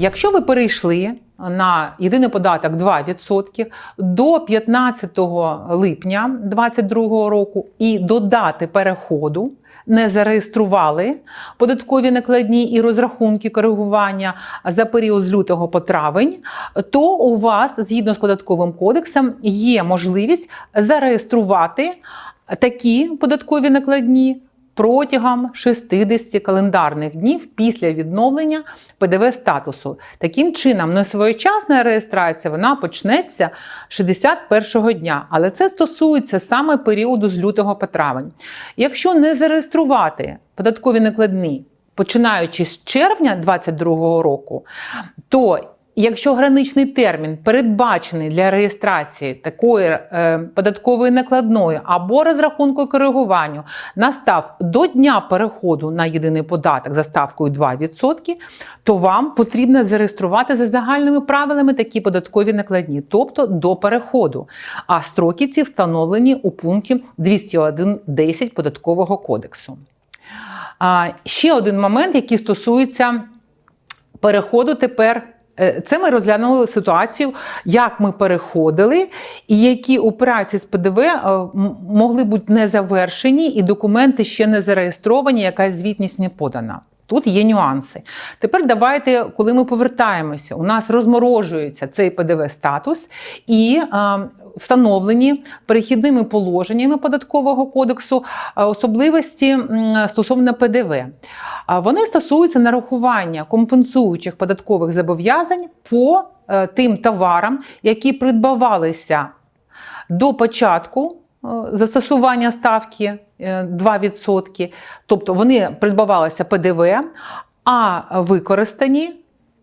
Якщо ви перейшли на єдиний податок 2% до 15 липня 2022 року і до дати переходу не зареєстрували податкові накладні і розрахунки коригування за період з лютого по травень, то у вас згідно з податковим кодексом є можливість зареєструвати такі податкові накладні протягом 60 календарних днів після відновлення ПДВ статусу. Таким чином, несвоєчасна реєстрація вона почнеться 61-го дня, але це стосується саме періоду з лютого по травень. Якщо не зареєструвати податкові накладні, починаючи з червня 2022 року, то Якщо граничний термін передбачений для реєстрації такої е, податкової накладної або розрахунку коригуванню настав до дня переходу на єдиний податок за ставкою 2%, то вам потрібно зареєструвати за загальними правилами такі податкові накладні, тобто до переходу. А строки ці встановлені у пункті 201.10 податкового кодексу. А, ще один момент, який стосується переходу тепер. Е, Це ми розглянули ситуацію, як ми переходили, і які операції з ПДВ е, могли бути не завершені, і документи ще не зареєстровані, якась звітність не подана. Тут є нюанси. Тепер давайте, коли ми повертаємося, у нас розморожується цей ПДВ статус і е, встановлені перехідними положеннями податкового кодексу е, особливості стосовно ПДВ. А Вони стосуються нарахування компенсуючих податкових зобов'язань по е, тим товарам, які придбавалися до початку е, застосування ставки е, 2%, тобто вони придбавалися ПДВ, а використані.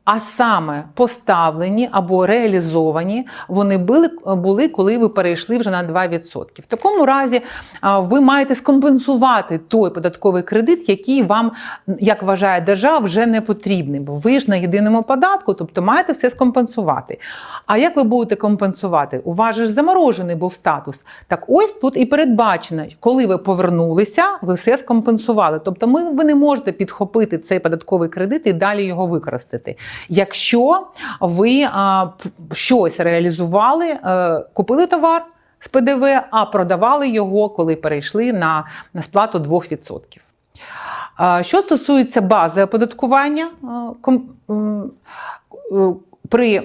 А саме поставлені або реалізовані вони були, були, коли ви перейшли вже на 2%. В такому разі ви маєте скомпенсувати той податковий кредит, який вам, як вважає держава, вже не потрібний, бо ви ж на єдиному податку, тобто маєте все скомпенсувати. А як ви будете компенсувати? У вас же ж заморожений був статус. Так ось тут і передбачено, коли ви повернулися, ви все скомпенсували. Тобто, ми, ви не можете підхопити цей податковий кредит і далі його використати. Якщо ви щось реалізували, е, купили товар з ПДВ, а продавали його, коли перейшли на, сплату 2%. А, Що стосується бази оподаткування, е, е, при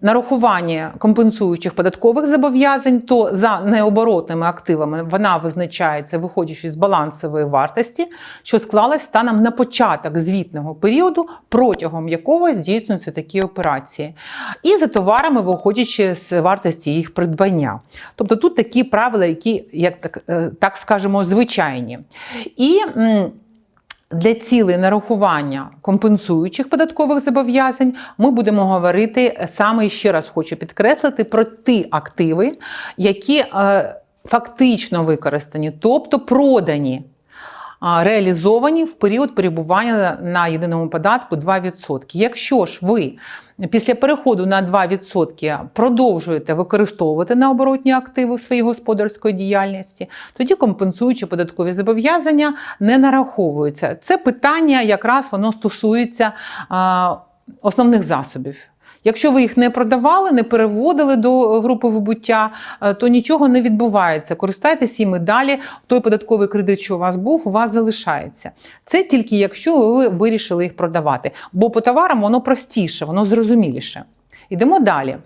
нарахуванні компенсуючих податкових зобов'язань, то за необоротними активами вона визначається, виходячи з балансової вартості, що склалась станом на початок звітного періоду, протягом якого здійснюються такі операції, і за товарами, виходячи з вартості їх придбання. Тобто тут такі правила, які, як так, е, так скажемо, звичайні. І для цілей нарахування компенсуючих податкових зобов'язань ми будемо говорити саме ще раз хочу підкреслити про ті активи, які е, фактично використані, тобто продані. Реалізовані в період перебування на єдиному податку 2%. Якщо ж ви після переходу на 2% продовжуєте використовувати необоротні активи своєї господарської діяльності, тоді компенсуючі податкові зобов'язання не нараховуються. Це питання якраз воно стосується основних засобів. Якщо ви їх не продавали, не переводили до групи вибуття, е, то нічого не відбувається. Користайтеся їм і далі. Той податковий кредит, що у вас був, у вас залишається. Це тільки якщо ви вирішили їх продавати. Бо по товарам воно простіше, воно зрозуміліше. Йдемо далі.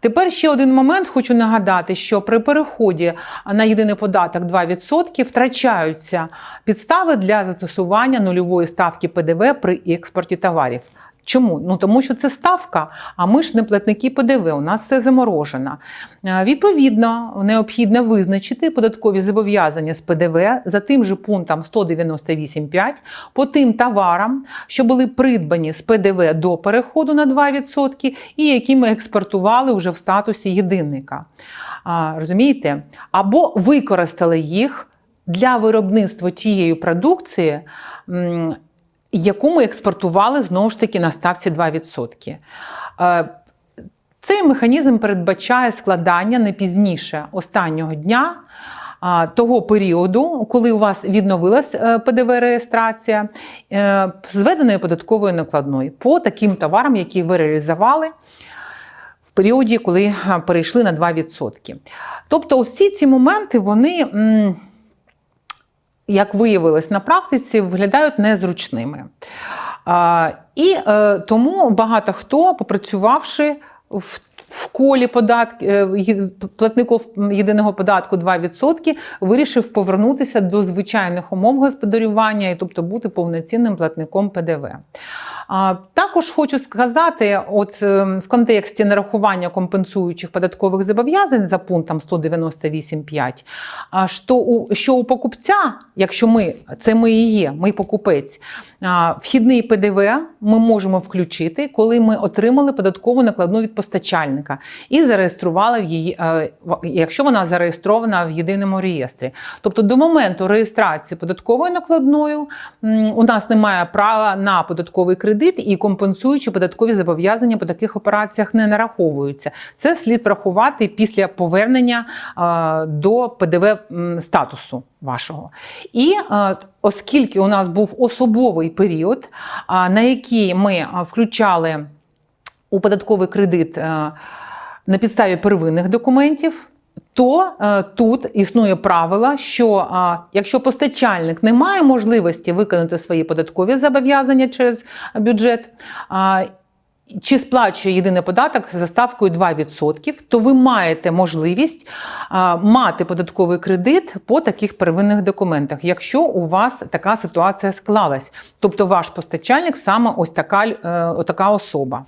Тепер ще один момент хочу нагадати, що при переході на єдиний податок 2% втрачаються підстави для застосування нульової ставки ПДВ при експорті товарів. Чому? Ну тому що це ставка, а ми ж не платники ПДВ, у нас все заморожено. Е, Відповідно, необхідно визначити податкові зобов'язання з ПДВ за тим же пунктом 198.5 по тим товарам, що були придбані з ПДВ до переходу на 2% і які ми експортували вже в статусі єдинника. Розумієте? Або використали їх для виробництва тієї продукції. Яку ми експортували знову ж таки на ставці 2%. Е, Цей механізм передбачає складання не пізніше останнього дня того періоду, коли у вас відновилась е, ПДВ-реєстрація е, зведеної податкової накладної по таким товарам, які ви реалізували в періоді, коли перейшли на 2%. Тобто, всі ці моменти, вони. Як виявилось на практиці, виглядають незручними. І е, тому багато хто, попрацювавши в, в колі податк, е, платників єдиного податку 2%, вирішив повернутися до звичайних умов господарювання, і тобто бути повноцінним платником ПДВ. Також хочу сказати, от е, в контексті нарахування компенсуючих податкових зобов'язань за пунктом 198.5, що у, що у покупця, якщо ми, це ми і є, ми покупець, вхідний ПДВ ми можемо включити, коли ми отримали податкову накладну від постачальника і зареєстрували в її, е, якщо вона зареєстрована в єдиному реєстрі. Тобто до моменту реєстрації податковою накладною у нас немає права на податковий кредит і компенсуючі податкові зобов'язання по таких операціях не нараховуються. Це слід врахувати після повернення до ПДВ статусу вашого. І оскільки у нас був особовий період, на який ми включали у податковий кредит е, на підставі первинних документів. То е, тут існує правило, що е, якщо постачальник не має можливості виконати свої податкові зобов'язання через бюджет, е, чи сплачує єдиний податок за ставкою 2%, то ви маєте можливість а, мати податковий кредит по таких первинних документах, якщо у вас така ситуація склалась. Тобто ваш постачальник саме ось така, е, така особа.